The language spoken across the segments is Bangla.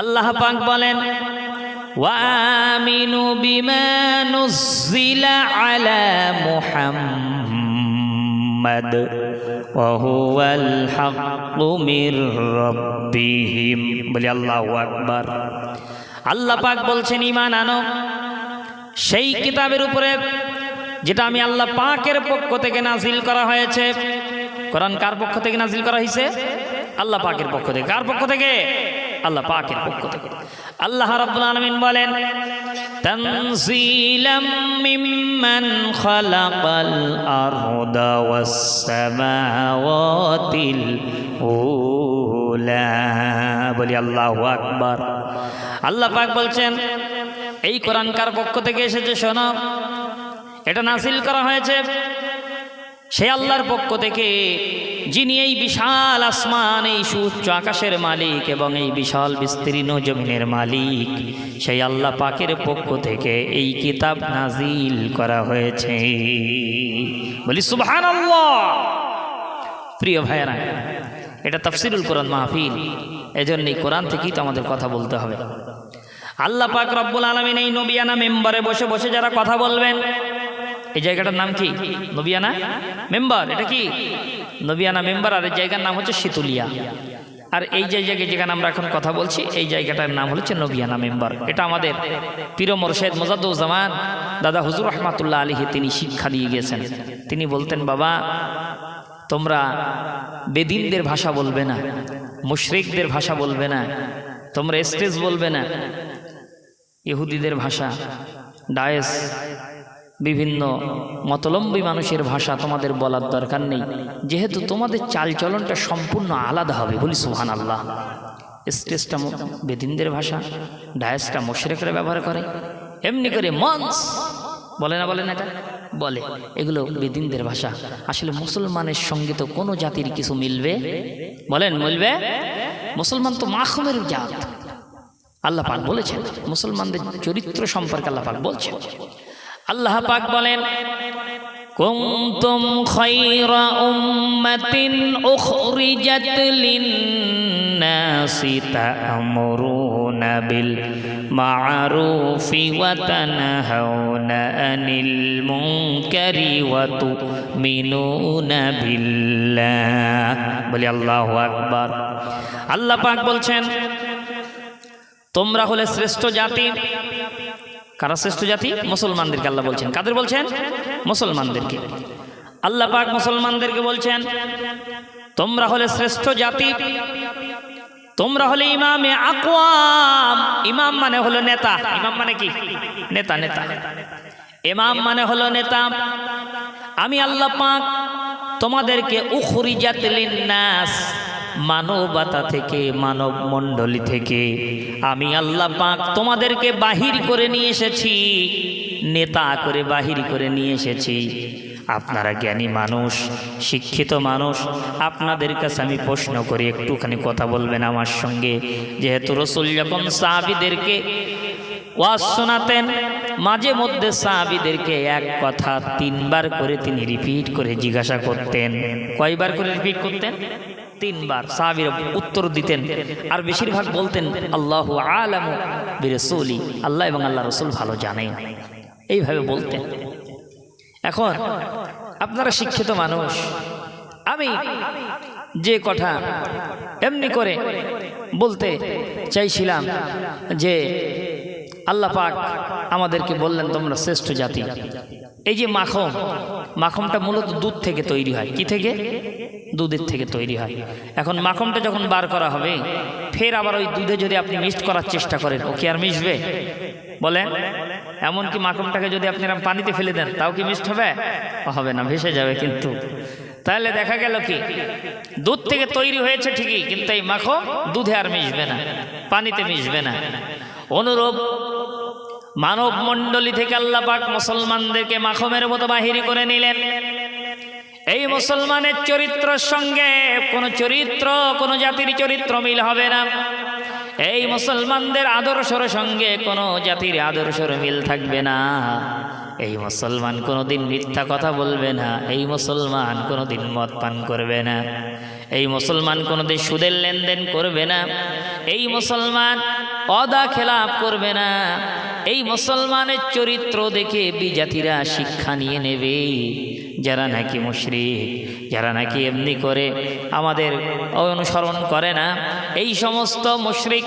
আল্লাহ পাক বলেন ওয়ামিনু বিমা নুজিলা আলা মুহাম্মাদ, ওয়া হুয়াল হাক্কু মির রাব্বিহিম। বলি, আল্লাহু আকবার। আল্লাহ পাক বলছেন, ঈমান আনো। সেই কিতাবের উপরে যেটা আমি আল্লাহ পাকের পক্ষ থেকে নাজিল করা হয়েছে, কোরআন কার পক্ষ থেকে নাজিল করা হয়েছে আল্লাহ পাকের পক্ষ থেকে। কার পক্ষ থেকে? আল্লাহ পাকের পক্ষ থেকে। আল্লাহ রাব্বুল আলামিন বলেন, তানজিলাম মিম্মান খালাকাল আরদা ওয়াস সামাওয়াতিল উলা। বলি, আল্লাহু আকবার। আল্লাহ পাক বলছেন, এই কোরআন কার পক্ষ থেকে এসেছে শোনো, এটা নাসিল করা হয়েছে। সে আল্লাহর পক্ষ থেকে যিনি এই বিশাল আসমান, এই সুউচ্চ আকাশের মালিক এবং এই বিশাল বিস্তীর্ণ জমিনের মালিক, সেই আল্লাহ পাকের পক্ষ থেকে এই কিতাব নাজিল করা হয়েছে। বলি সুবহান প্রিয় ভাইয়েরা, এটা তফসিরুল কোরআন মাহফিল এজন্য এই কোরআন থেকেই তো আমাদের কথা বলতে হবে। আল্লাহ পাক রব্বুল আলমিন এই নবিয়ানা মেম্বারে বসে বসে যারা কথা বলবেন এই জায়গাটার নাম কি? নবিয়ানা? মেম্বার, এটা কি? নবিয়ানা মেম্বার, আর এই জায়গার নাম হচ্ছে শীতুলিয়া। আর এই যে জায়গায় যেখানে আমরা এখন কথা বলছি, এই জায়গাটার নাম হচ্ছে নবিয়ানা মেম্বার। এটা আমাদের পীর মোরশেদ মোজাদ্দুজ্জামান দাদা হুজুর রহমাতুল্লাহ আলীকে তিনি শিক্ষা দিয়ে গেছেন। তিনি বলতেন, বাবা, তোমরা বেদিনদের ভাষা বলবে না, মুশরিকদের ভাষা বলবে না, তোমরা স্টেজ বলবে না। ইহুদিদের ভাষা, ডায়েস বিভিন্ন মতলম্বী মানুষের ভাষা তোমাদের বলার দরকার নেই। যেহেতু তোমাদের চালচলনটা সম্পূর্ণ আলাদা হবে, বলি সুহান আল্লাহ স্টেজটা বেদিনদের ভাষা, ডায়েসটা মোশরেকরা ব্যবহার করে। এমনি করে মঞ্চ বলে না বলে না এটা? বলে। এগুলো বেদিনদের ভাষা। আসলে মুসলমানের সঙ্গে তো কোনো জাতির কিছু মিলবে? বলেন, মিলবে? মুসলমান তো মাখমের জাত। আল্লাহ পাক বলেছেন, মুসলমানদের চরিত্র সম্পর্কে আল্লাহ পাক বলছেন। আল্লাহ পাক বলেন, কুনতুম খায়রা উম্মাতিন উখরিজাত লিন-নাসি তা'মুরুনা বিল মা'রুফি ওয়া তানহাউনা আনিল মুনকারি ওয়া তু'মিনুনা বিল্লাহ। বলি আল্লাহু আকবার। আল্লাহ পাক বলছেন, তোমরা হলে শ্রেষ্ঠ জাতি কারা শ্রেষ্ঠ জাতি? মুসলমানদেরকে আল্লাহ বলছেন। কাদের বলছেন? মুসলমানদেরকে। আল্লাহ পাক মুসলমানদেরকে বলছেন, তোমরা হলে শ্রেষ্ঠ জাতি, তোমরা হলে ইমামে আকওয়াম। ইমাম মানে হলো নেতা। ইমাম মানে কি? নেতা নেতা। ইমাম মানে হলো নেতা। আমি আল্লাহ পাক তোমাদেরকে উখরিজাত লিন্নাস মানবতা থেকে মানব মণ্ডলী থেকে। আমি আল্লাহ পাক তোমাদেরকে বাহির করে নিয়ে এসেছি, নেতা করে বাহির করে নিয়ে এসেছি। আপনারা জ্ঞানী মানুষ, শিক্ষিত মানুষ, আপনাদের কাছে আমি প্রশ্ন করি, একটুখানি কথা বলবেন আমার সঙ্গে। যেহেতু রসুল যখন সাহাবিদেরকে ওয়াজ শোনাতেন, মাঝে মধ্যে সাহাবিদেরকে এক কথা তিনবার করে তিনি রিপিট করে জিজ্ঞাসা করতেন। কয়বার করে রিপিট করতেন? তিনবার সাহাবির উত্তর দিতেন। আর বেশিরভাগ বলতেন, আল্লাহ আলম বিরসুলি, আল্লাহ এবং আল্লাহ রসুল ভালো জানেন। এইভাবে বলতেন। এখন, আপনারা শিক্ষিত মানুষ, আমি যে কথা এমনি করে বলতে চাইছিলাম যে, আল্লাহ পাক আমাদেরকে বললেন, তোমরা শ্রেষ্ঠ জাতি। এই যে মাখন মাখনটা মূলত দুধ থেকে তৈরি হয়। কি থেকে? দুধের থেকে তৈরি হয়। এখন মাখনটা যখন বার করা হবে, ফের আবার ওই দুধে যদি আপনি মিক্সড করার চেষ্টা করেন, ও কি আর মিশবে? বলেন। এমনকি মাখনটাকে যদি আপনি এরম পানিতে ফেলে দেন, তাও কি মিক্সড হবে? হবে না, ভেসে যাবে কিন্তু। তাহলে দেখা গেল কি? দুধ থেকে তৈরি হয়েছে ঠিকই, কিন্তু এই মাখন দুধে আর মিশবে না, পানিতে মিশবে না। অনুরূপ মানব মণ্ডলী থেকে আল্লাহ পাক মুসলমানদেরকে মাখমের মতো বাহিরি করে নিলেন। এই মুসলমানের চরিত্রের সঙ্গে কোনো চরিত্র, কোনো জাতির চরিত্র মিল হবে না। এই মুসলমানদের আদর্শর সঙ্গে কোনো জাতির আদর্শর মিল থাকবে না। এই মুসলমান কোনোদিন মিথ্যা কথা বলবে না। এই মুসলমান কোনোদিন মদ পান করবে না। এই মুসলমান কোনোদিন সুদের লেনদেন করবে না। এই মুসলমান অদা খেলাপ করবে না। এই মুসলমানের চরিত্র দেখে বিজাতিরা শিক্ষা নিয়ে নেবে। যারা নাকি মুশরিক, যারা নাকি এমনি করে আমাদের অনুসরণ করে না, এই সমস্ত মুশরিক,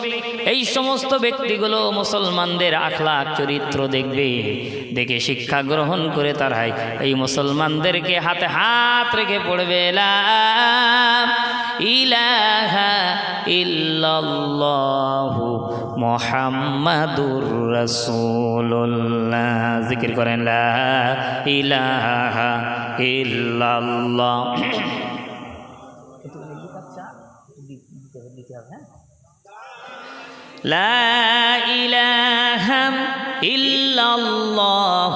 এই সমস্ত ব্যক্তিগুলো মুসলমানদের আখলাক চরিত্র দেখবে। দেখে শিক্ষা গ্রহণ করে তারাই এই মুসলমানদেরকে হাতে হাত রেখে পড়বে। ইলাহা ইল্লাল্লাহু মোহাম্মদুর রসুল্লাহ জিকির করেন লা ইলাহা ইল্লাল্লাহ।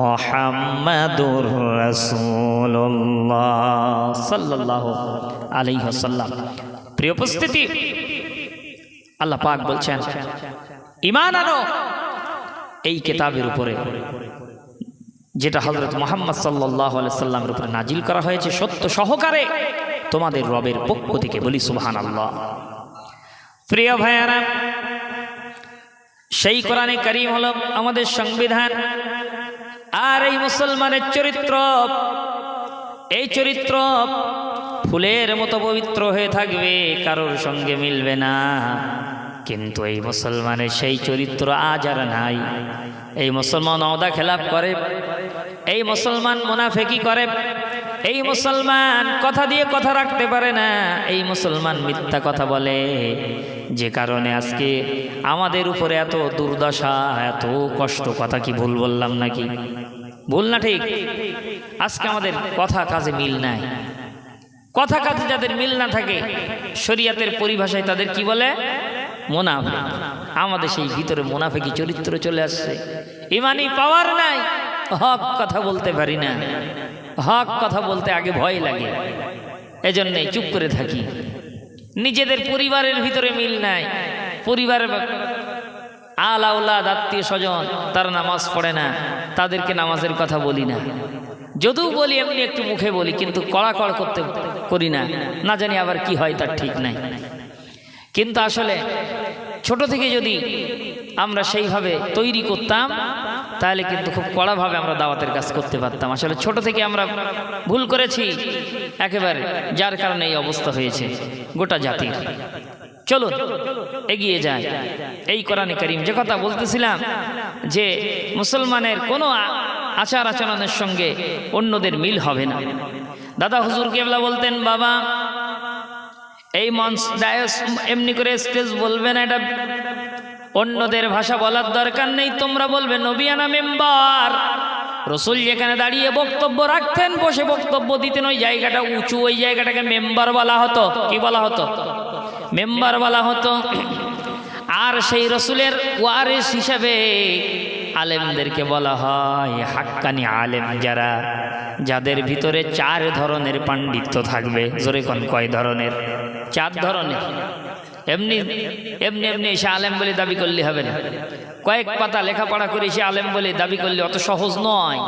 মোহাম্মদুর রসুল্লাহ সাল্লাহ আলী হাসাল্লাম প্রিয় উপস্থিতি, আল্লাহ পাক বলছেন ইমান আনো এই কেতাবের উপরে, যেটা হজরত মোহাম্মদ সাল্লাহ সাল্লামের উপরে নাজিল করা হয়েছে সত্য সহকারে, তোমাদের রবের পক্ষ থেকে বলি সুহান আল্লাহ প্রিয় ভাইয়ারা, সেই কোরআনে করিম হল আমাদের সংবিধান আর এই মুসলমানের চরিত্র, এই চরিত্র ফুলের মতো পবিত্র হয়ে থাকবে, কারোর সঙ্গে মিলবে না। কিন্তু এই মুসলমানের সেই চরিত্র আজ আর নাই। এই মুসলমান অদা খেলাপ করে, এই মুসলমান মুনাফেকি করে, এই মুসলমান কথা দিয়ে কথা রাখতে পারে না, এই মুসলমান মিথ্যা কথা বলে। যে কারণে আজকে আমাদের উপরে এত দুর্দশা, এত কষ্ট, কথা কি ভুল বললাম নাকি? ভুল না ঠিক? আজকে আমাদের কথা কাজে মিল নাই। কথা কাজে যাদের মিল না থাকে, শরিয়াতের পরিভাষায় তাদের কি বলে? মোনাফে আমাদের সেই ভিতরে মোনাফেকি চরিত্র চলে আসছে। ইমানি পাওয়ার নাই। হক কথা বলতে পারি না। হক কথা বলতে আগে ভয় লাগে। এজন্যই চুপ করে থাকি। নিজেদের পরিবারের ভিতরে মিল নাই। পরিবারের আলাউলাদ আত্মীয় স্বজন, তারা নামাজ পড়ে না। তাদেরকে নামাজের কথা বলি না। যদিও বলি, এমনি একটু মুখে বলি, কিন্তু কড়াকড় করতে করি না। না জানি আবার কি হয় তার ঠিক নাই। কিন্তু আসলে ছোট থেকে যদি আমরা সেইভাবে তৈরি করতাম, তাহলে কিন্তু খুব কড়াভাবে আমরা দাওয়াতের কাজ করতে পারতাম। আসলে ছোট থেকে আমরা ভুল করেছি, একেবারে, যার কারণে এই অবস্থা হয়েছে, গোটা জাতির। চলুন, এগিয়ে যায় এই কোরআনে করিম যে কথা বলতেছিলাম যে মুসলমানের কোনো আচার আচরণের সঙ্গে অন্যদের মিল হবে না। দাদা হুজুর কেবলা বলতেন, বাবা, এই মঞ্চ ডায়াস এমনি করে স্টেজ বলবে না, এটা অন্যদের ভাষা বলার দরকার নেই, তোমরা বলবে, নবিয়ানা মেম্বার, রসুল যেখানে দাঁড়িয়ে বক্তব্য রাখতেন, বসে বক্তব্য দিতেন, ওই জায়গাটা উঁচু, ওই জায়গাটাকে মেম্বার বলা হতো। কি বলা হতো? মেম্বার বলা হতো। আর সেই রসুলের ওয়ারিস হিসাবে আলেমদেরকে বলা হয় হাক্কানি আলেম যারা, যাদের ভিতরে চার ধরনের পাণ্ডিত্য থাকবে। জোরে কোন কয় ধরনের? চার ধরনের। এমনি এমনি এমনি এসে আলেম বলে দাবি করলে হবে না। কয়েক পাতা লেখাপড়া করে এসে আলেম বলে দাবি করলে অত সহজ নয়।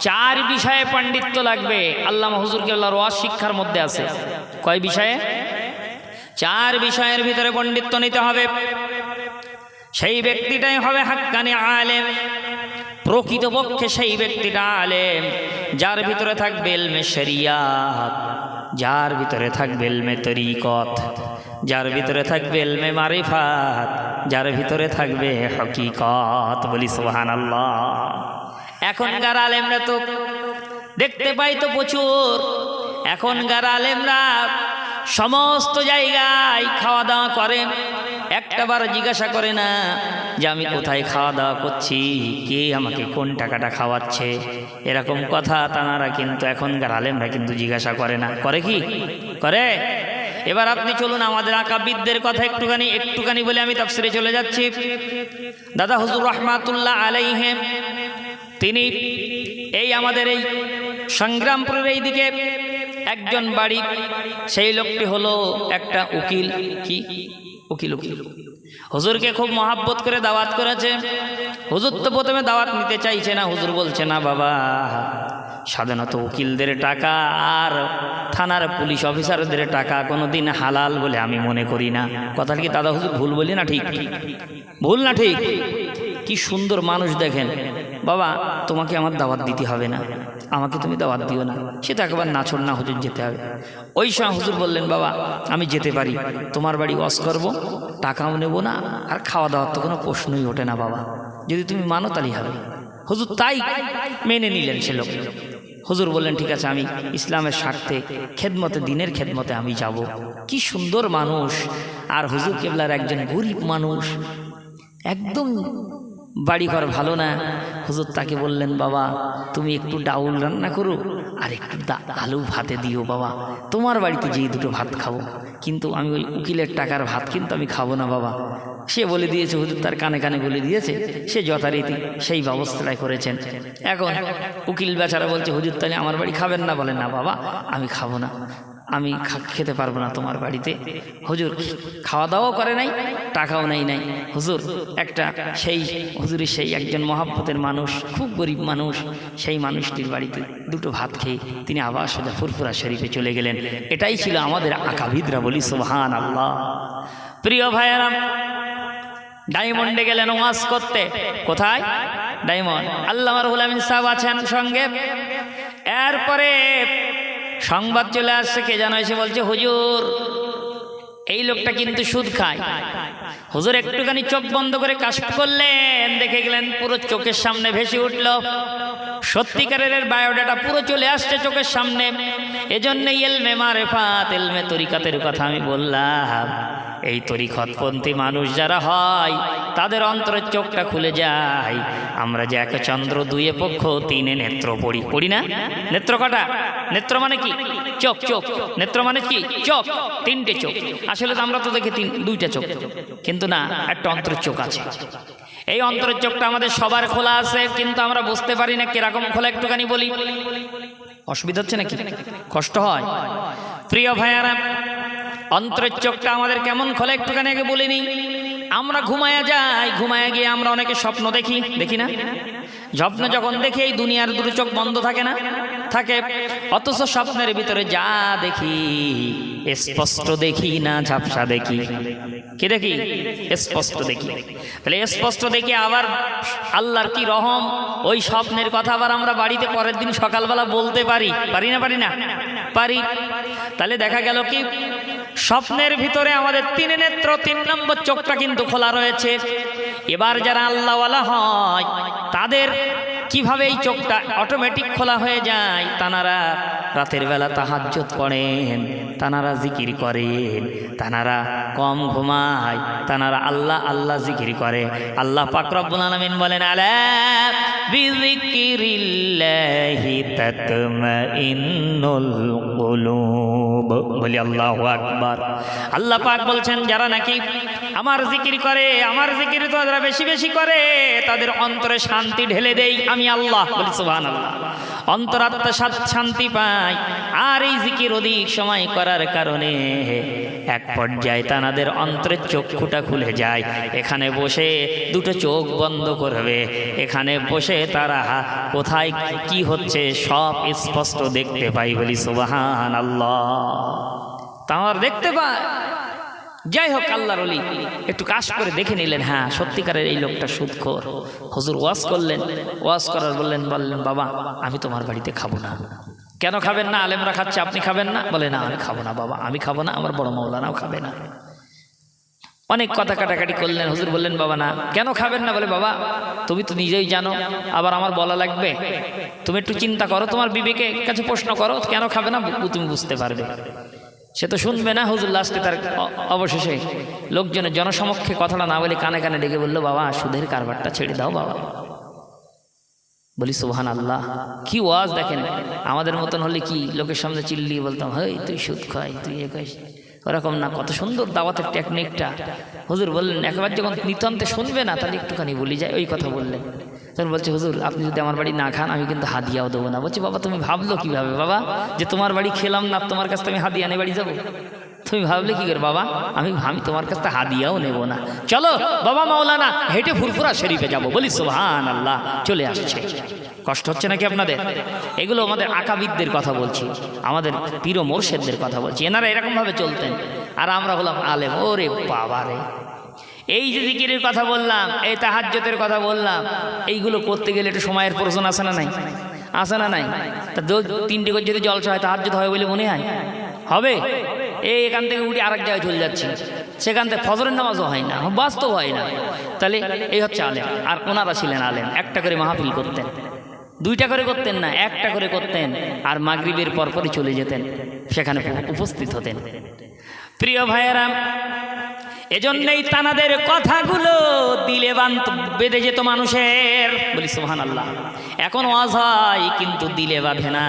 চার বিষয়ে পাণ্ডিত্য লাগবে। আল্লাহ হুজুর কেল্লার ওয়াজ শিক্ষার মধ্যে আছে। কয় বিষয়ে? চার বিষয়ের ভিতরে পণ্ডিত্য নিতে হবে। সেই ব্যক্তিটাই হবে হাক্কানি আলেম। প্রকৃতপক্ষে সেই ব্যক্তিটা আলেম, যার ভিতরে থাকবে এলমে শরিয়াত, যার ভিতরে থাকবে এলমে তরিকত, যার ভিতরে থাকবে এলমে মারিফাত, যার ভিতরে থাকবে হকিকত। বলি সোহান আল্লাহ এখনকার আলেমরা তো দেখতে পাই তো প্রচুর। এখনকার আলেমরা সমস্ত জায়গায় খাওয়া দাওয়া করে একটাবার জিজ্ঞাসা করে না যে আমি কোথায় খাওয়া দাওয়া করছি, কে আমাকে কোন টাকাটা খাওয়াচ্ছে? এরকম কথা তানারা কিন্তু এখনকার আলেমরা কিন্তু জিজ্ঞাসা করে না। করে কি? করে? এবার আপনি চলুন আমাদের আকাবিদদের কথা একটুখানি একটুখানি বলে আমি তাফসিরে চলে যাচ্ছি। দাদা হুজুর রহমাতুল্লাহ আলাইহে তিনি এই আমাদের এই সংগ্রামপুরের এই দিকে একজন বাড়ি, সেই লোকটি হলো একটা উকিল। কি? উকিল উকিল। হুজুরকে খুব মহাব্বত করে দাওয়াত করেছে। হুজুর তো প্রথমে দাওয়াত নিতে চাইছে না। হুজুর বলছে, না বাবা, সাধারণত উকিলদের টাকা আর থানার পুলিশ অফিসারদের টাকা কোনো দিন হালাল বলে আমি মনে করি না। কথাটা কি দাদা হুজুর ভুল বলি না ঠিক? ভুল না ঠিক? কি সুন্দর মানুষ দেখেন। বাবা, তোমাকে আমার দাওয়াত দিতে হবে না। আমাকে তুমি দাওয়াত দিও না। সেটা একবার নাচর না, হুজুর যেতে হবে। ওই সময় হুজুর বললেন, বাবা, আমি যেতে পারি। তোমার বাড়ি ওয়াশ করব, টাকাও নেব না, আর খাওয়া দাওয়ার তো কোনো প্রশ্নই ওঠে না, বাবা। যদি তুমি মানো, তাহলেই হবে। হুজুর তাই মেনে নিলেন সে লোক। হুজুর বললেন, ঠিক আছে, আমি ইসলামের স্বার্থে, খেদমতে, দিনের খেদমতে আমি যাব। কি সুন্দর মানুষ। আর হুজুর কেবলার একজন গরিব মানুষ। একদম বাড়িঘর ভালো না। হুজুর তাকে বললেন বাবা তুমি একটু ডাউল রান্না করো আর একটু আলু ভাতে দিও বাবা। তোমার বাড়িতে যেই দুটো ভাত খাব। কিন্তু আমি ওই উকিলের টাকার ভাত কিন্তু আমি খাব না বাবা। সে বলে দিয়েছে হুজুর তার কানে কানে বলে দিয়েছে সে যথারীতি সেই ব্যবস্থাটাই করেছেন। এখন উকিল বেচারা বলছে হুজুর তাহলে আমার বাড়ি খাবেন না? বলে না বাবা আমি খাব না। আমি খেতে পারব না তোমার বাড়িতে। হুজুর খাওয়া দাওয়াও করে নাই টাকাও নাই নাই। হুজুর একটা সেই হুজুরের সেই একজন মহাব্বতের মানুষ খুব গরিব মানুষ সেই মানুষটির বাড়িতে দুটো ভাত খেয়ে তিনি আবার সোজা ফুরফুরা শরীফে চলে গেলেন। এটাই ছিল আমাদের আকাবিদরা বলি সুবহান আল্লাহ প্রিয় ভাইয়ারাম ডায়মন্ডে গেলেন ওয়াজ করতে। কোথায়? ডায়মন্ড। আল্লাহ রহুল আমিন সাহেব আছেন সঙ্গে। এরপরে সংবাদ চলে আসছে, কে জানো এসে বলছে, হুজুর, এই লোকটা কিন্তু সুদ খায়। হুজুর একটুখানি চোখ বন্ধ করে কাজ করলেন, দেখে গেলেন পুরো চোখের সামনে ভেসে উঠল। সত্যিকারের বায়োডাটা পুরো চলে আসছে চোখের সামনে। এজন্যই এলমে মারেফাত, এলমে তরিকাতের কথা আমি বললাম। এই তরিকতপন্থী মানুষ যারা হয়, তাদের অন্তরের চোখটা খুলে যায়। আমরা যে এক চন্দ্র দুইয়ে পক্ষ, তিনে নেত্র পড়ি। পড়ি না? নেত্র কটা? নেত্র মানে কি? চোখ চোখ। নেত্র মানে কি? চোখ। তিনটে চোখ। আসলে তো আমরা তো দেখি তিন, দুইটা চোখ। কিন্তু না, একটা অন্তরের চোখ আছে। এই অন্তরের চোখটা আমাদের সবার খোলা আছে, কিন্তু আমরা বুঝতে পারি না কীরকম খোলা, একটুখানি বলি। অসুবিধা হচ্ছে নাকি? কষ্ট হয়। প্রিয় ভাইয়ারা অন্তরের চোখটা আমাদের কেমন খোলা একটুখানি আগে বলিনি আমরা ঘুমায়া যাই, ঘুমায়া গিয়ে আমরা অনেকে স্বপ্ন দেখি দেখি না? স্বপ্ন যখন দেখি, এই দুনিয়ার দুটো চোখ বন্ধ থাকে না? থাকে। অথচ স্বপ্নের ভিতরে যা দেখি স্পষ্ট দেখি না, ঝাপসা দেখি। কি দেখি? স্পষ্ট দেখি। তাহলে স্পষ্ট দেখি আবার আল্লাহর কি রহম? ওই স্বপ্নের কথা আবার আমরা বাড়িতে পরের দিন সকালবেলা বলতে পারি। পারি না পারি না? পারি। তাহলে দেখা গেল কি স্বপ্নের ভিতরে আমাদের তিন নেত্র, তিন নম্বর চোখটা কিন্তু খোলা রয়েছে। এবার যারা আল্লাহওয়ালা হয়, তাদের কীভাবে এই চোখটা অটোমেটিক খোলা হয়ে যায়? তানারা রাতের বেলা তাহাজ্জত পড়েন, তানারা জিকির করেন, তানারা কম ঘুমায়, তানারা আল্লাহ আল্লাহ জিকির করে। আল্লাহ পাক রব্বুল আলামিন বলেন আল্লাহু আল্লাহ পাক বলছেন, যারা নাকি আমার জিকির করে, আমার জিকির তো যারা বেশি বেশি করে, তাদের অন্তরে শান্তি ঢেলে দেই আমি আল্লাহ বলি সুবহানাল্লাহ। অন্তরাত্মা শাত- শান্তি পায় আর এই জিকির অধিক সময় করার কারণে এক পর্যায়ে তানাদের অন্তরের চক্ষুটা খুলে যায়। এখানে বসে দুটো চোখ বন্ধ করবে। এখানে বসে তারা কোথায় কি হচ্ছে সব স্পষ্ট দেখতে পাই বলি সুবাহান আল্লাহ তার দেখতে পায়। যাই হোক, আল্লাহর অলি একটু কাজ করে দেখে নিলেন হ্যাঁ সত্যিকারের এই লোকটা সুদখোর। হুজুর ওয়াজ করলেন, ওয়াজ করার বললেন বললেন, বাবা, আমি তোমার বাড়িতে খাব না। কেন খাবেন না? আলেমরা খাচ্ছে, আপনি খাবেন না? বলে, না, আমি খাব না, বাবা, আমি খাব না, আমার বড় মৌলানাও খাবে না। অনেক কথা কাটাকাটি করলেন, হুজুর বললেন, বাবা, না, কেন খাবেন না? বলে, বাবা, তুমি তো নিজেই জানো, আবার আমার বলা লাগবে। তুমি একটু চিন্তা করো, তোমার বিবেকে কাছে প্রশ্ন করো, কেন খাবে না? তুমি বুঝতে পারবে। সে তো শুনবে না হুজুর লাস্টে তার অবশেষে লোকজনের জনসমক্ষে কথাটা না বলে কানে কানে ডেকে বলল, বাবা, সুদের কারবারটা ছেড়ে দাও বাবা। বলি সুহান আল্লাহ কি ওয়াজ দেখেন? আমাদের মতন হলে কি লোকের সামনে চিল্লিয়ে বলতাম, হই, তুই সুদ খাই, তুই এ খাইস ওরকম না, কত সুন্দর দাওয়াতের টেকনিকটা হুজুর বললেন, একবার যখন নিতান্তে শুনবে না, তাহলে একটুখানি বলি যায় ওই কথা বললেন তখন বলছে, হুজুর, আপনি যদি আমার বাড়ি না খান, আমি কিন্তু হাদিয়াও দেবো না। বলছি, বাবা, তুমি ভাবলো কীভাবে, বাবা? যে তোমার বাড়ি খেলাম না, তোমার কাছ থেকে আমি হাদিয়া নিয়ে বাড়ি যাব? তুমি ভাবলে কি করে, বাবা? আমি আমি তোমার কাছ থেকে হাদিয়াও নেব না। চলো, বাবা মাওলানা, হেঁটে ফুরফুরা শরীফে যাব। বলি সুবহান আল্লাহ চলে আসছে। কষ্ট হচ্ছে নাকি আপনাদের? এগুলো আমাদের আকাবিদদের কথা বলছি, আমাদের পীর মোর্শেদদের কথা বলছি, এনারা এরকমভাবে চলতেন। আর আমরা হলাম আলেম, ওরে বাবা রে। এই যে জিকিরের কথা বললাম, এই তাহাজ্যতের কথা বললাম, এইগুলো করতে গেলে একটু সময়ের প্রয়োজন আসে না নাই? আসে না নাই? তা তিনটে করে যদি জলসা হয় তাহাজ্যত হয় বলে মনে হয়? হবে? এই এখান থেকে উঠে আরেক জায়গায় চলে যাচ্ছে। সেখান থেকে ফজরের নামাজও হয় না বাস্তব হয় না। তাহলে এই হচ্ছে আলেম, আর ওনারা ছিলেন আলেম, একটা করে মাহফিল করতেন। দুইটা করে করতেন না, একটা করে করতেন আর মাগরিবের পরপরই চলে যেতেন, সেখানে উপস্থিত হতেন। প্রিয় ভাইয়েরা, এজন্যই তানাদের কথাগুলো দিলে বান্ত বেঁধে যেত মানুষের। বলি সোহান আল্লাহ এখন ওয়াজ হয় কিন্তু দিলে বাঁধে না।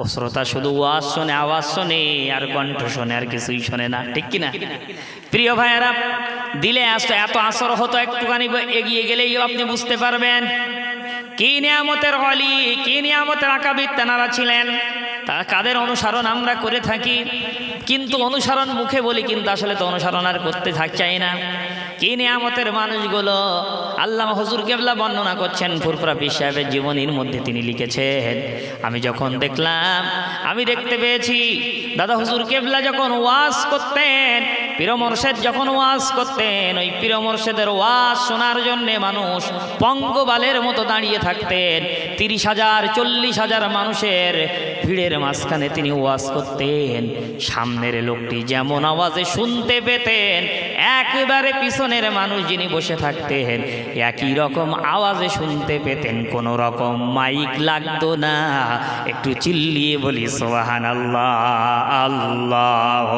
ও শ্রোতা, শুধু ওয়াজ শোনে, আওয়াজ শোনে, আর কণ্ঠ শোনে, আর কিছুই শোনে না, ঠিক কিনা? প্রিয় ভাইয়েরা, দিলে আসতো, এত আসর হতো, একটুখানি এগিয়ে গেলেই আপনি বুঝতে পারবেন। কি নিয়ামতের অলি, কি নিয়ামতের আকাবিদ তেনারা ছিলেন? তা কাদের অনুসরণ আমরা করে থাকি? কিন্তু অনুসরণ মুখে বলি, কিন্তু আসলে তো অনুসরণ আর করতে থাক চাই না। কি নিয়ামতের মানুষগুলো? আল্লাহ হজুর কেবলা বর্ণনা করছেন ফুরফুরা পীর সাহেবের জীবনীর মধ্যে তিনি লিখেছেন, আমি যখন দেখলাম, আমি দেখতে পেয়েছি, দাদা হুজুর কেবলা যখন ওয়াজ করতেন পীর মোর্শেদ যখন ওয়াজ করতেন, ওই পীর মোর্শেদের ওয়াজ শোনার জন্যে মানুষ পঙ্গবালের মতো দাঁড়িয়ে থাকতেন। তিরিশ হাজার, চল্লিশ হাজার মানুষের ভিড়ের মাঝখানে তিনি ওয়াজ করতেন। সামনের লোকটি যেমন আওয়াজে শুনতে পেতেন, একেবারে পিছনের মানুষ যিনি বসে থাকতেন, একই রকম আওয়াজে শুনতে পেতেন। কোনো রকম মাইক লাগতো না, একটু চিল্লিয়ে বলি সোহান আল্লাহ আল্লাহ